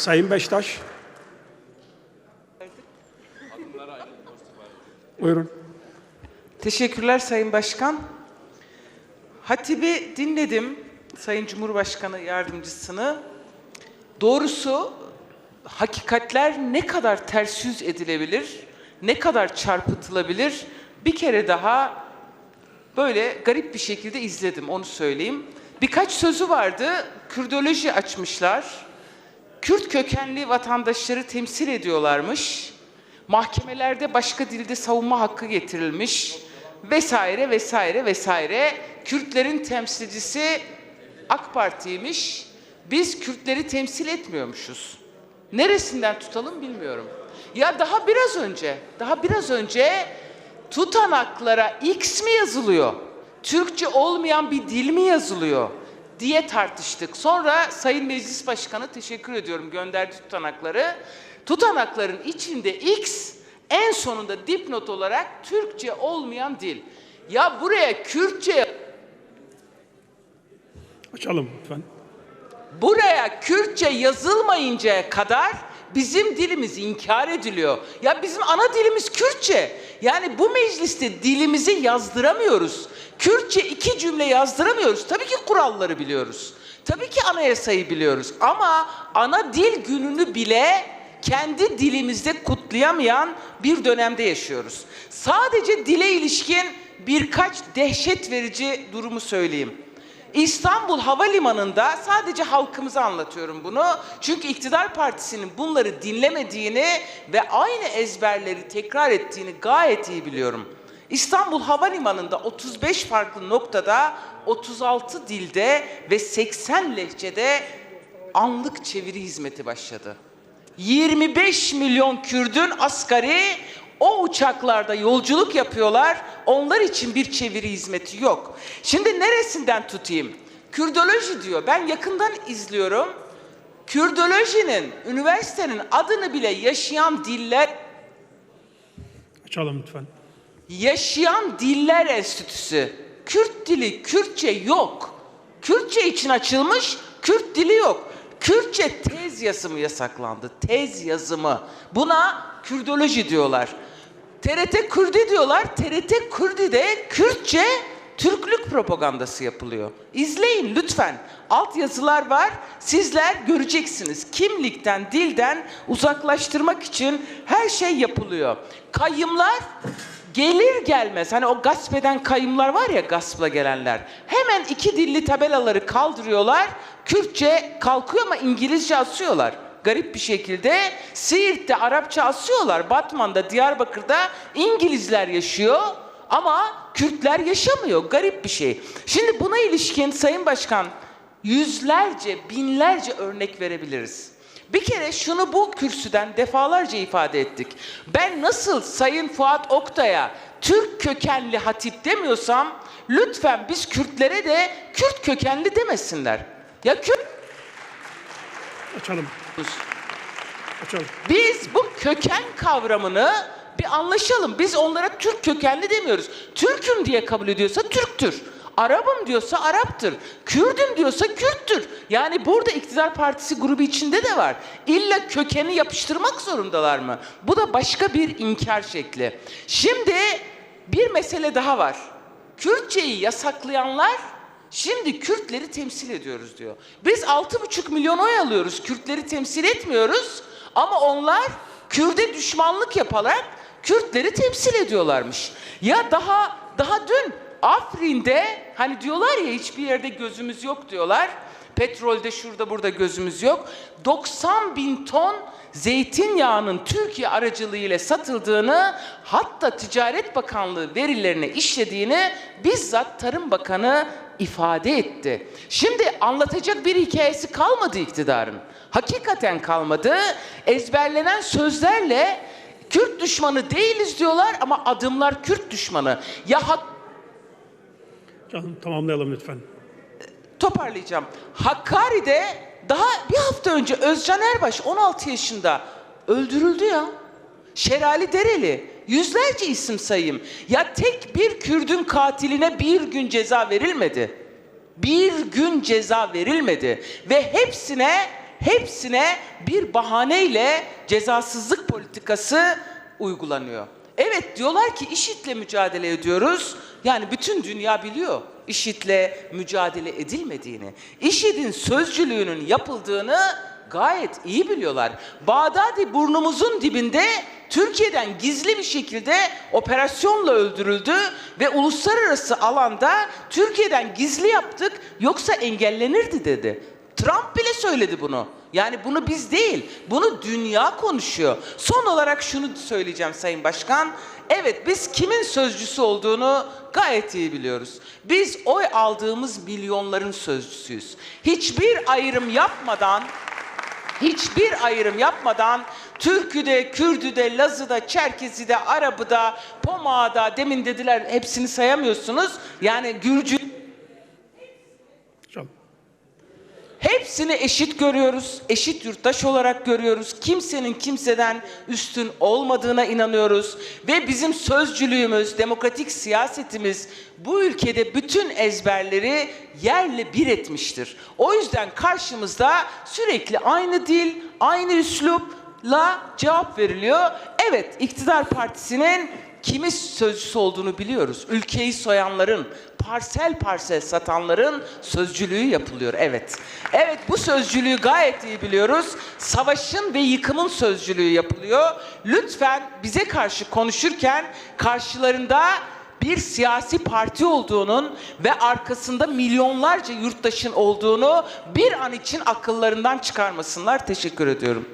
Sayın Beştaş. Buyurun. Teşekkürler Sayın Başkan. Hatip'i dinledim, Sayın Cumhurbaşkanı Yardımcısını. Doğrusu hakikatler ne kadar ters yüz edilebilir, ne kadar çarpıtılabilir bir kere daha böyle garip bir şekilde izledim, onu söyleyeyim. Birkaç sözü vardı, Kürdoloji açmışlar. Kürt kökenli vatandaşları temsil ediyorlarmış. Mahkemelerde başka dilde savunma hakkı getirilmiş vesaire vesaire vesaire. Kürtlerin temsilcisi AK Parti'ymiş. Biz Kürtleri temsil etmiyormuşuz. Neresinden tutalım bilmiyorum. Ya daha biraz önce, daha biraz önce tutanaklara X mi yazılıyor? Türkçe olmayan bir dil mi yazılıyor? Diye tartıştık. Sonra Sayın Meclis Başkanı teşekkür ediyorum gönderdi tutanakları. Tutanakların içinde X en sonunda dipnot olarak Türkçe olmayan dil. Ya buraya Kürtçe Açalım lütfen. Buraya Kürtçe yazılmayıncaya kadar bizim dilimiz inkar ediliyor. Ya bizim ana dilimiz Kürtçe. Yani bu mecliste dilimizi yazdıramıyoruz. Kürtçe iki cümle yazdıramıyoruz. Tabii ki kuralları biliyoruz. Tabii ki anayasayı biliyoruz. Ama ana dil gününü bile kendi dilimizde kutlayamayan bir dönemde yaşıyoruz. Sadece dile ilişkin birkaç dehşet verici durumu söyleyeyim. İstanbul Havalimanı'nda sadece halkımıza anlatıyorum bunu. Çünkü iktidar partisinin bunları dinlemediğini ve aynı ezberleri tekrar ettiğini gayet iyi biliyorum. İstanbul Havalimanı'nda 35 farklı noktada 36 dilde ve 80 lehçede anlık çeviri hizmeti başladı. 25 milyon Kürdün asgari o uçaklarda yolculuk yapıyorlar. Onlar için bir çeviri hizmeti yok. Şimdi neresinden tutayım? Kürdoloji diyor. Ben yakından izliyorum. Kürdolojinin, üniversitenin adını bile yaşayan diller Açalım lütfen. Yaşayan Diller Enstitüsü. Kürt dili, Kürtçe yok. Kürtçe için açılmış, Kürt dili yok. Kürtçe tez yazımı yasaklandı. Tez yazımı. Buna Kürdoloji diyorlar. TRT Kürdi diyorlar. TRT Kürdi'de Kürtçe Türklük propagandası yapılıyor. İzleyin lütfen. Alt yazılar var. Sizler göreceksiniz. Kimlikten, dilden uzaklaştırmak için her şey yapılıyor. Kayımlar gelir gelmez hani o gasp eden kayımlar var ya gaspla gelenler. Hemen iki dilli tabelaları kaldırıyorlar. Kürtçe kalkıyor ama İngilizce asıyorlar. Garip bir şekilde Siirt'te Arapça asıyorlar. Batman'da, Diyarbakır'da İngilizler yaşıyor. Ama Kürtler yaşamıyor. Garip bir şey. Şimdi buna ilişkin Sayın Başkan yüzlerce, binlerce örnek verebiliriz. Bir kere şunu bu kürsüden defalarca ifade ettik. Ben nasıl Sayın Fuat Oktay'a Türk kökenli hatip demiyorsam lütfen biz Kürtlere de Kürt kökenli demesinler. Ya Kürt Açalım. Açalım. Biz bu köken kavramını bir anlaşalım. Biz onlara Türk kökenli demiyoruz. Türk'üm diye kabul ediyorsa Türktür. Arap'ım diyorsa Arap'tır. Kürdüm diyorsa Kürttür. Yani burada iktidar partisi grubu içinde de var. İlla kökeni yapıştırmak zorundalar mı? Bu da başka bir inkar şekli. Şimdi bir mesele daha var. Kürtçeyi yasaklayanlar Şimdi Kürtleri temsil ediyoruz diyor. Biz 6,5 milyon oy alıyoruz. Kürtleri temsil etmiyoruz. Ama onlar Kürde düşmanlık yaparak Kürtleri temsil ediyorlarmış. Ya daha daha dün Afrin'de hani diyorlar ya hiçbir yerde gözümüz yok diyorlar. Petrolde şurada burada gözümüz yok. 90 bin ton zeytinyağının Türkiye aracılığıyla satıldığını hatta Ticaret Bakanlığı verilerine işlediğini bizzat Tarım Bakanı ifade etti. Şimdi anlatacak bir hikayesi kalmadı iktidarın. Hakikaten kalmadı. Ezberlenen sözlerle Kürt düşmanı değiliz diyorlar ama adımlar Kürt düşmanı. Ya hak Canım tamamlayalım lütfen. toparlayacağım. Hakkari'de daha bir hafta önce Özcan Erbaş 16 yaşında öldürüldü ya. Şerali Dereli. Yüzlerce isim sayayım. Ya tek bir Kürdün katiline bir gün ceza verilmedi. Bir gün ceza verilmedi. Ve hepsine hepsine bir bahaneyle cezasızlık politikası uygulanıyor. Evet diyorlar ki IŞİD'le mücadele ediyoruz. Yani bütün dünya biliyor IŞİD'le mücadele edilmediğini. IŞİD'in sözcülüğünün yapıldığını gayet iyi biliyorlar. Bağdadi burnumuzun dibinde Türkiye'den gizli bir şekilde operasyonla öldürüldü ve uluslararası alanda Türkiye'den gizli yaptık yoksa engellenirdi dedi. Trump bile söyledi bunu. Yani bunu biz değil, bunu dünya konuşuyor. Son olarak şunu söyleyeceğim Sayın Başkan. Evet biz kimin sözcüsü olduğunu gayet iyi biliyoruz. Biz oy aldığımız milyonların sözcüsüyüz. Hiçbir ayrım yapmadan hiçbir ayrım yapmadan Türküde, Kürdüde, Lazıda, Çerkesi'de, Arap'ıda, Pomağa'da demin dediler hepsini sayamıyorsunuz. Yani Gürcü. Hepsini eşit görüyoruz, eşit yurttaş olarak görüyoruz. Kimsenin kimseden üstün olmadığına inanıyoruz. Ve bizim sözcülüğümüz, demokratik siyasetimiz bu ülkede bütün ezberleri yerle bir etmiştir. O yüzden karşımızda sürekli aynı dil, aynı üslupla cevap veriliyor. Evet, iktidar partisinin kimi sözcüsü olduğunu biliyoruz. Ülkeyi soyanların, parsel parsel satanların sözcülüğü yapılıyor. Evet. Evet bu sözcülüğü gayet iyi biliyoruz. Savaşın ve yıkımın sözcülüğü yapılıyor. Lütfen bize karşı konuşurken karşılarında bir siyasi parti olduğunun ve arkasında milyonlarca yurttaşın olduğunu bir an için akıllarından çıkarmasınlar. Teşekkür ediyorum.